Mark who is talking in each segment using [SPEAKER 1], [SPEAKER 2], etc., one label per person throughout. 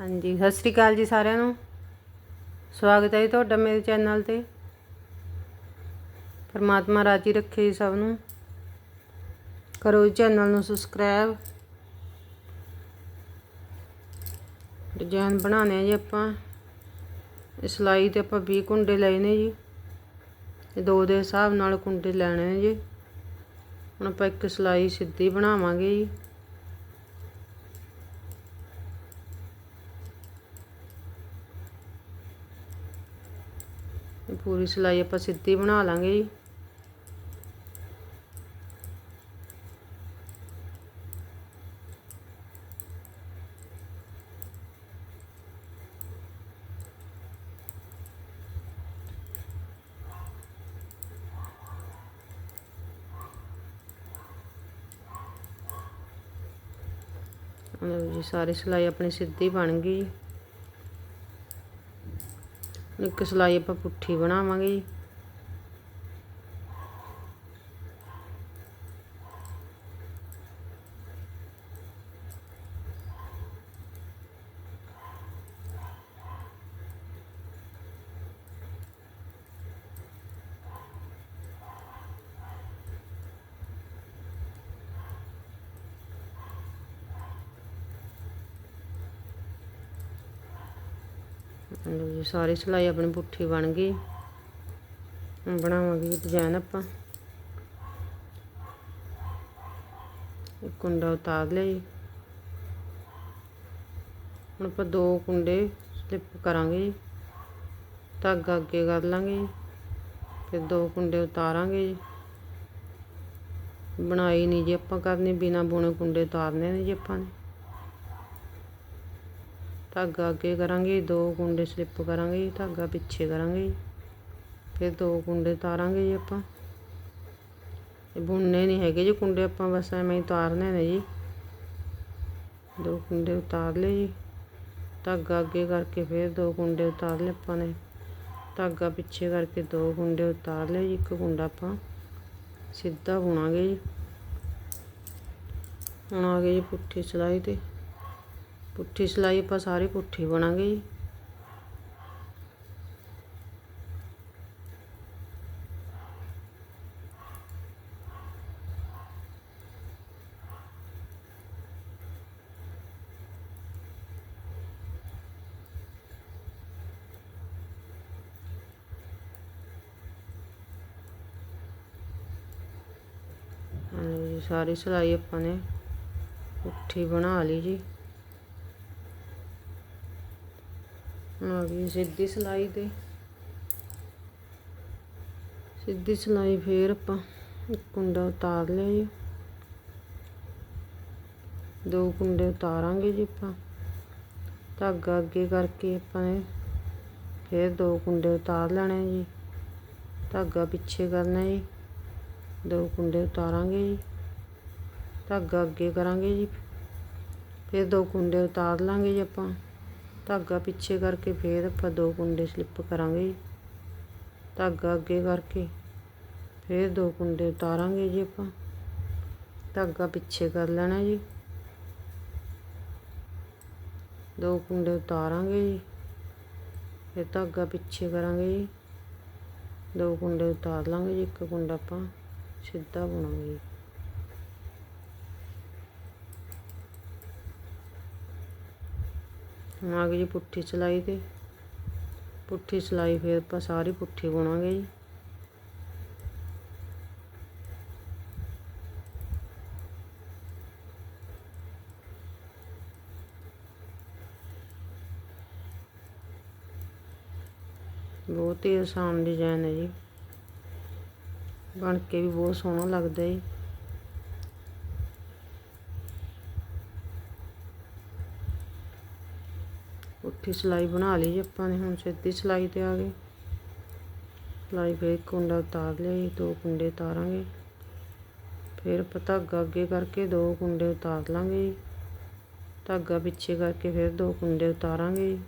[SPEAKER 1] ਹਾਂਜੀ, ਸਤਿ ਸ੍ਰੀ ਅਕਾਲ ਜੀ ਸਾਰਿਆਂ ਨੂੰ। ਸਵਾਗਤ ਹੈ ਜੀ ਤੁਹਾਡਾ ਮੇਰੇ ਚੈਨਲ ਤੇ। ਪਰਮਾਤਮਾ ਰਾਜੀ ਰੱਖੇ ਜੀ ਸਭ ਨੂੰ। ਕਰੋ ਜੀ ਚੈਨਲ ਨੂੰ ਸਬਸਕ੍ਰਾਈਬ। ਡਿਜ਼ਾਈਨ ਬਣਾਉਣੇ ਆ ਜੀ ਆਪਾਂ। ਇਹ ਸਿਲਾਈ ਤੇ ਆਪਾਂ 20 ਕੁੰਡੇ ਲਏ ਨੇ ਜੀ। ਇਹ ਦੋ ਦੇ ਹਿਸਾਬ ਨਾਲ ਕੁੰਡੇ ਲੈਣੇ ਨੇ ਜੀ। ਹੁਣ ਆਪਾਂ ਇੱਕ ਸਿਲਾਈ ਸਿੱਧੀ ਬਣਾਵਾਂਗੇ ਜੀ। ਪੂਰੀ ਸਿਲਾਈ ਆਪਾਂ ਸਿੱਧੀ ਬਣਾ ਲਾਂਗੇ ਜੀ। ਲਓ ਜੀ, ਸਾਰੀ ਸਿਲਾਈ ਆਪਣੀ ਸਿੱਧੀ ਬਣ ਗਈ। ਜੀ ਹੁਣ ਇੱਕ ਸਿਲਾਈ ਆਪਾਂ ਪੁੱਠੀ ਬਣਾਵਾਂਗੇ ਜੀ। ਲਓ ਜੀ, ਸਾਰੀ ਸਿਲਾਈ ਆਪਣੀ ਪੁੱਠੀ ਬਣ ਗਈ। ਬਣਾਵਾਂਗੇ ਡਿਜ਼ਾਈਨ ਆਪਾਂ। ਇੱਕ ਕੁੰਡਾ ਉਤਾਰ ਲਿਆ ਜੀ। ਹੁਣ ਆਪਾਂ ਦੋ ਕੁੰਡੇ ਸਲਿੱਪ ਕਰਾਂਗੇ ਜੀ। ਧਾਗਾ ਅੱਗੇ ਕਰ ਲਾਂਗੇ ਜੀ, ਫਿਰ ਦੋ ਕੁੰਡੇ ਉਤਾਰਾਂਗੇ ਜੀ। ਬਣਾਈ ਨਹੀਂ ਜੀ ਆਪਾਂ ਕਰਨੀ, ਬਿਨਾ ਬੁਣੇ ਕੁੰਡੇ ਉਤਾਰਨੇ ਨੇ ਜੀ ਆਪਾਂ ਨੇ। ਧਾਗਾ ਅੱਗੇ ਕਰਾਂਗੇ, ਦੋ ਕੁੰਡੇ ਸਲਿੱਪ ਕਰਾਂਗੇ ਜੀ ਧਾਗਾ ਪਿੱਛੇ ਕਰਾਂਗੇ। ਜੀ ਫਿਰ ਦੋ ਕੁੰਡੇ ਤਾਰਾਂਗੇ ਜੀ ਆਪਾਂ। ਇਹ ਬੁਣਨੇ ਨਹੀਂ ਹੈਗੇ ਜੀ ਕੁੰਡੇ, ਆਪਾਂ ਬਸ ਐਵੇਂ ਹੀ ਤਾਰਨੇ ਨੇ ਜੀ। ਦੋ ਕੁੰਡੇ ਉਤਾਰ ਲਏ ਜੀ। ਧਾਗਾ ਅੱਗੇ ਕਰਕੇ ਫਿਰ ਦੋ ਕੁੰਡੇ ਉਤਾਰ ਲਏ ਆਪਾਂ ਨੇ। ਧਾਗਾ ਪਿੱਛੇ ਕਰਕੇ ਦੋ ਕੁੰਡੇ ਉਤਾਰ ਲਏ ਜੀ, ਇੱਕ ਕੁੰਡਾ ਆਪਾਂ ਸਿੱਧਾ ਬੁਣਾਂਗੇ ਜੀ। ਹੁਣ ਆ ਗਈ ਜੀ ਪੁੱਠੀ ਸਲਾਈ ਤੇ। ਪੁੱਠੀ ਸਿਲਾਈ ਆਪਾਂ ਸਾਰੀ ਪੁੱਠੀ ਬਣਾਂਗੇ ਜੀ। ਹਾਂਜੀ ਜੀ ਸਾਰੀ ਸਿਲਾਈ ਆਪਾਂ ਨੇ ਪੁੱਠੀ ਬਣਾ ਲਈ ਜੀ ਆ ਗਈ ਸਿੱਧੀ ਸਿਲਾਈ ਤੇ। ਸਿੱਧੀ ਸਿਲਾਈ ਫੇਰ ਆਪਾਂ ਇੱਕ ਕੁੰਡਾ ਉਤਾਰ ਲਿਆ ਜੀ ਦੋ ਕੁੰਡੇ ਉਤਾਰਾਂਗੇ ਜੀ ਆਪਾਂ। ਧਾਗਾ ਅੱਗੇ ਕਰਕੇ ਆਪਾਂ ਨੇ ਫੇਰ ਦੋ ਕੁੰਡੇ ਉਤਾਰ ਲੈਣੇ ਜੀ। ਧਾਗਾ ਪਿੱਛੇ ਕਰਨਾ ਜੀ। ਦੋ ਕੁੰਡੇ ਉਤਾਰਾਂਗੇ ਜੀ। ਧਾਗਾ ਅੱਗੇ ਕਰਾਂਗੇ ਜੀ। ਫਿਰ ਦੋ ਕੁੰਡੇ ਉਤਾਰ ਲਾਂਗੇ ਜੀ ਆਪਾਂ। ਧਾਗਾ ਪਿੱਛੇ ਕਰਕੇ ਫਿਰ ਆਪਾਂ ਦੋ ਕੁੰਡੇ ਸਲਿੱਪ ਕਰਾਂਗੇ ਜੀ। ਧਾਗਾ ਅੱਗੇ ਕਰਕੇ ਫਿਰ ਦੋ ਕੁੰਡੇ ਉਤਾਰਾਂਗੇ ਜੀ ਆਪਾਂ। ਧਾਗਾ ਪਿੱਛੇ ਕਰ ਲੈਣਾ ਜੀ। ਦੋ ਕੁੰਡੇ ਉਤਾਰਾਂਗੇ ਜੀ। ਫਿਰ ਧਾਗਾ ਪਿੱਛੇ ਕਰਾਂਗੇ ਜੀ। ਦੋ ਕੁੰਡੇ ਉਤਾਰ ਲਾਂਗੇ ਜੀ, ਇੱਕ ਕੁੰਡਾ ਆਪਾਂ ਸਿੱਧਾ ਬੁਣਾਂਗੇ ਹੁਣ ਆ ਗਈ ਜੀ ਪੁੱਠੀ ਸਿਲਾਈ ਤੇ। ਪੁੱਠੀ ਸਿਲਾਈ ਫਿਰ ਆਪਾਂ ਸਾਰੀ ਪੁੱਠੀ ਬੁਣਾਂਗੇ ਜੀ। ਬਹੁਤ ਹੀ ਆਸਾਨ ਡਿਜ਼ਾਈਨ ਹੈ ਜੀ। ਬਣ ਕੇ ਵੀ ਬਹੁਤ ਸੋਹਣਾ ਲੱਗਦਾ ਹੈ ਪੁੱਠੀ ਸਿਲਾਈ ਬਣਾ ਲਈ ਜੀ ਆਪਾਂ ਨੇ, ਹੁਣ ਸਿੱਧੀ ਸਿਲਾਈ ਤੇ ਆ ਗਏ। ਸਿਲਾਈ ਫੇਰ ਕੁੰਡਾ ਉਤਾਰ ਲਿਆ ਜੀ, ਦੋ ਕੁੰਡੇ ਉਤਾਰਾਂਗੇ। ਫਿਰ ਆਪਾਂ ਧਾਗਾ ਅੱਗੇ ਕਰਕੇ ਦੋ ਕੁੰਡੇ ਉਤਾਰ ਲਾਂਗੇ ਜੀ। ਧਾਗਾ ਪਿੱਛੇ ਕਰਕੇ ਫਿਰ ਦੋ ਕੁੰਡੇ ਉਤਾਰਾਂਗੇ ਜੀ।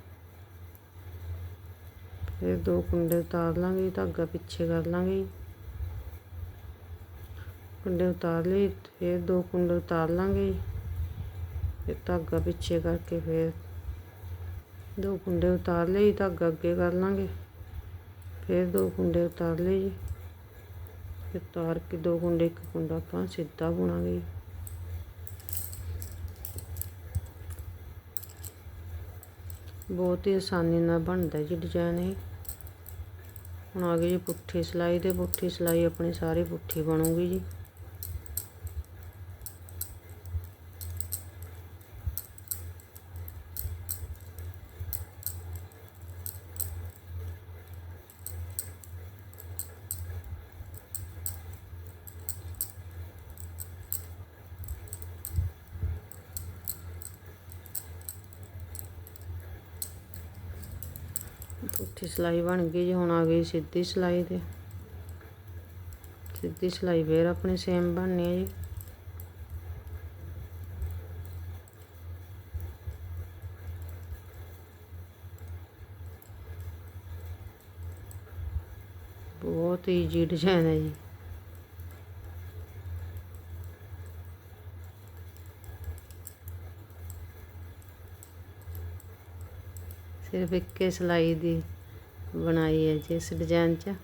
[SPEAKER 1] ਫਿਰ ਦੋ ਕੁੰਡੇ ਉਤਾਰ ਲਾਂਗੇ ਧਾਗਾ ਪਿੱਛੇ ਕਰ ਲਾਂਗੇ ਕੁੰਡੇ ਉਤਾਰ ਲਏ, ਫਿਰ ਦੋ ਕੁੰਡੇ ਉਤਾਰ ਲਾਂਗੇ ਫਿਰ ਧਾਗਾ ਪਿੱਛੇ ਕਰਕੇ ਫਿਰ ਦੋ ਕੁੰਡੇ ਉਤਾਰ ਲਏ ਜੀ ਧਾਗਾ ਅੱਗੇ ਕਰ ਲਾਂਗੇ। ਫਿਰ ਦੋ ਕੁੰਡੇ ਉਤਾਰ ਲਏ ਜੀ। ਫਿਰ ਉਤਾਰ ਕੇ ਦੋ ਕੁੰਡੇ, ਇੱਕ ਕੁੰਡਾ ਆਪਾਂ ਸਿੱਧਾ ਬੁਣਾਂਗੇ ਜੀ। ਬਹੁਤ ਹੀ ਆਸਾਨੀ ਨਾਲ ਬਣਦਾ ਜੀ ਡਿਜ਼ਾਈਨ ਇਹ। ਹੁਣ ਆ ਗਈ ਜੀ ਪੁੱਠੀ ਸਿਲਾਈ, ਤੇ ਪੁੱਠੀ ਸਿਲਾਈ ਆਪਣੀ ਸਾਰੀ ਪੁੱਠੀ ਬਣੂਗੀ ਜੀ। ਪੁੱਠੀ ਸਿਲਾਈ ਬਣ ਗਈ ਜੀ, ਹੁਣ ਆ ਗਈ ਸਿੱਧੀ ਸਿਲਾਈ ਤੇ। ਸਿੱਧੀ ਸਿਲਾਈ ਫੇਰ ਆਪਣੀ ਸੇਮ ਬਣਨੀ ਹੈ ਜੀ। ਬਹੁਤ ਈਜੀ ਡਿਜ਼ਾਈਨ ਹੈ ਜੀ। ਸਿਰਫ ਇੱਕੇ ਸਿਲਾਈ ਦੀ ਬਣਾਈ ਹੈ ਜੀ, ਇਸ ਡਿਜ਼ਾਈਨ 'ਚ।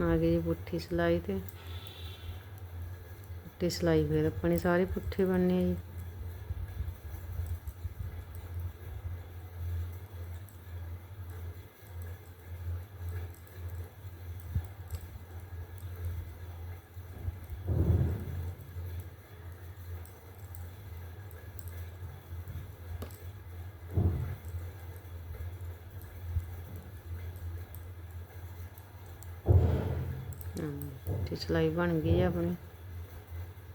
[SPEAKER 1] ਆ ਗਈ ਜੀ ਪੁੱਠੀ ਸਿਲਾਈ ਤੇ। ਪੁੱਠੀ ਸਿਲਾਈ ਫਿਰ ਆਪਣੀ ਸਾਰੀ ਪੁੱਠੀ ਬਣਨੀ ਹੈ ਜੀ ਹਾਂ, ਪੁੱਠੀ ਸਿਲਾਈ ਬਣ ਗਈ ਹੈ ਆਪਣੀ।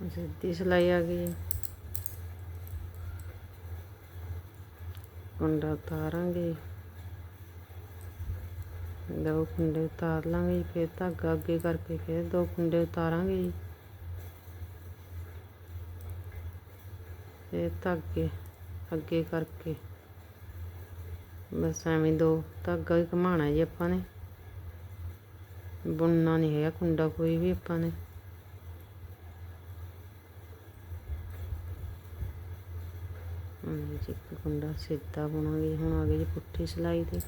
[SPEAKER 1] ਸਿੱਧੀ ਸਿਲਾਈ ਆ ਗਈ ਹੈ ਕੁੰਡਾ ਉਤਾਰਾਂਗੇ। ਦੋ ਕੁੰਡੇ ਉਤਾਰ ਲਾਂਗੇ ਜੀ, ਫਿਰ ਧਾਗਾ ਅੱਗੇ ਕਰਕੇ ਫਿਰ ਦੋ ਕੁੰਡੇ ਉਤਾਰਾਂਗੇ ਜੀ। ਫਿਰ ਧਾਗੇ ਅੱਗੇ ਕਰਕੇ। ਬਸ ਐਵੇਂ ਦੋ ਧਾਗਾ ਹੀ ਘੁਮਾਉਣਾ ਜੀ ਆਪਾਂ ਨੇ। ਬੁਣਨਾ ਨਹੀਂ ਹੈਗਾ, ਕੁੰਡਾ ਕੋਈ ਵੀ ਆਪਾਂ ਨੇ। ਹੁਣ ਜੀ ਇੱਕ ਕੁੰਡਾ ਸਿੱਧਾ ਬੁਣਾਂਗੇ, ਹੁਣ ਆ ਗਏ ਜੀ ਪੁੱਠੀ ਸਿਲਾਈ ਤੇ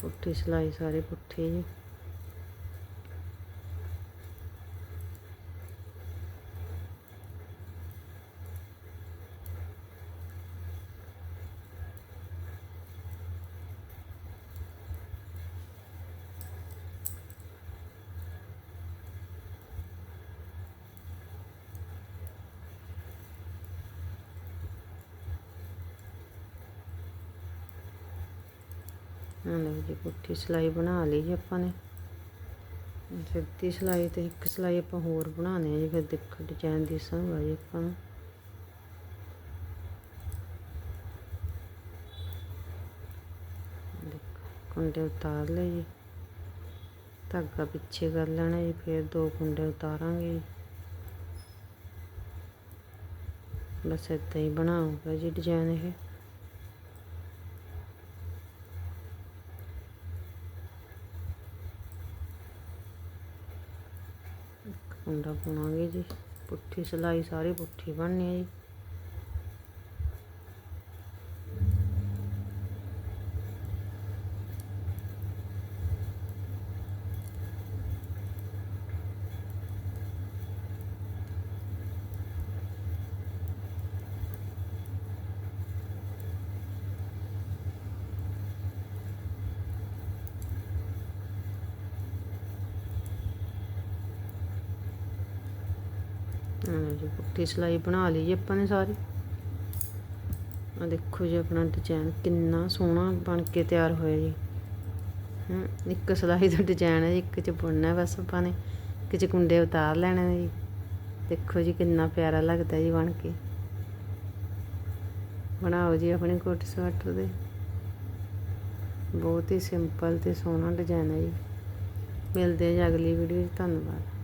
[SPEAKER 1] ਪੁੱਠੀ ਸਿਲਾਈ ਸਾਰੇ ਪੁੱਠੇ ਜੀ। ਲਓ ਜੀ ਪੁੱਠੀ ਸਿਲਾਈ ਬਣਾ ਲਈ ਜੀ ਆਪਾਂ ਨੇ। ਸਿੱਧੀ ਸਿਲਾਈ ਤੇ ਇੱਕ ਸਿਲਾਈ ਆਪਾਂ ਹੋਰ ਬਣਾਉਣੀ ਹੈ ਜੀ, ਫਿਰ ਦੇਖੋ ਡਿਜ਼ਾਈਨ ਦਿਸੂਗਾ ਜੀ ਆਪਾਂ ਨੂੰ। ਕੁੰਡੇ ਉਤਾਰ ਲਏ ਜੀ। ਧਾਗਾ ਪਿੱਛੇ ਕਰ ਲੈਣਾ ਜੀ, ਫਿਰ ਦੋ ਕੁੰਡੇ ਉਤਾਰਾਂਗੇ ਜੀ। ਬਸ ਏਦਾਂ ਹੀ ਬਣਾਉਂਗਾ ਜੀ ਡਿਜ਼ਾਈਨ ਇਹ ਇੱਕ ਕੁੰਡਾ ਪਾਉਣਾਂਗੇ ਜੀ। ਪੁੱਠੀ ਸਿਲਾਈ ਸਾਰੀ ਪੁੱਠੀ ਬਣਨੀ ਹੈ ਜੀ। ਹਾਂ ਜੀ ਪੁੱਠੀ ਸਿਲਾਈ ਬਣਾ ਲਈ ਜੀ ਆਪਾਂ ਨੇ ਸਾਰੀ। ਆ ਦੇਖੋ ਜੀ ਆਪਣਾ ਡਿਜ਼ਾਈਨ ਕਿੰਨਾ ਸੋਹਣਾ ਬਣ ਕੇ ਤਿਆਰ ਹੋਇਆ ਜੀ। ਹਮ, ਇੱਕ ਸਿਲਾਈ ਦਾ ਡਿਜ਼ਾਈਨ ਹੈ ਜੀ ਇੱਕ ਚ ਬੁਣਨਾ ਬਸ ਆਪਾਂ ਨੇ ਇੱਕ ਚ ਕੁੰਡੇ ਉਤਾਰ ਲੈਣੇ ਨੇ ਜੀ। ਦੇਖੋ ਜੀ ਕਿੰਨਾ ਪਿਆਰਾ ਲੱਗਦਾ ਜੀ ਬਣ ਕੇ। ਬਣਾਓ ਜੀ ਆਪਣੇ ਕੋਟ ਸਵੈਟਰ ਦੇ। ਬਹੁਤ ਹੀ ਸਿੰਪਲ ਤੇ ਸੋਹਣਾ ਡਿਜ਼ਾਈਨ ਹੈ ਜੀ। ਮਿਲਦੇ ਹਾਂ ਜੀ ਅਗਲੀ ਵੀਡੀਓ 'ਚ ਧੰਨਵਾਦ।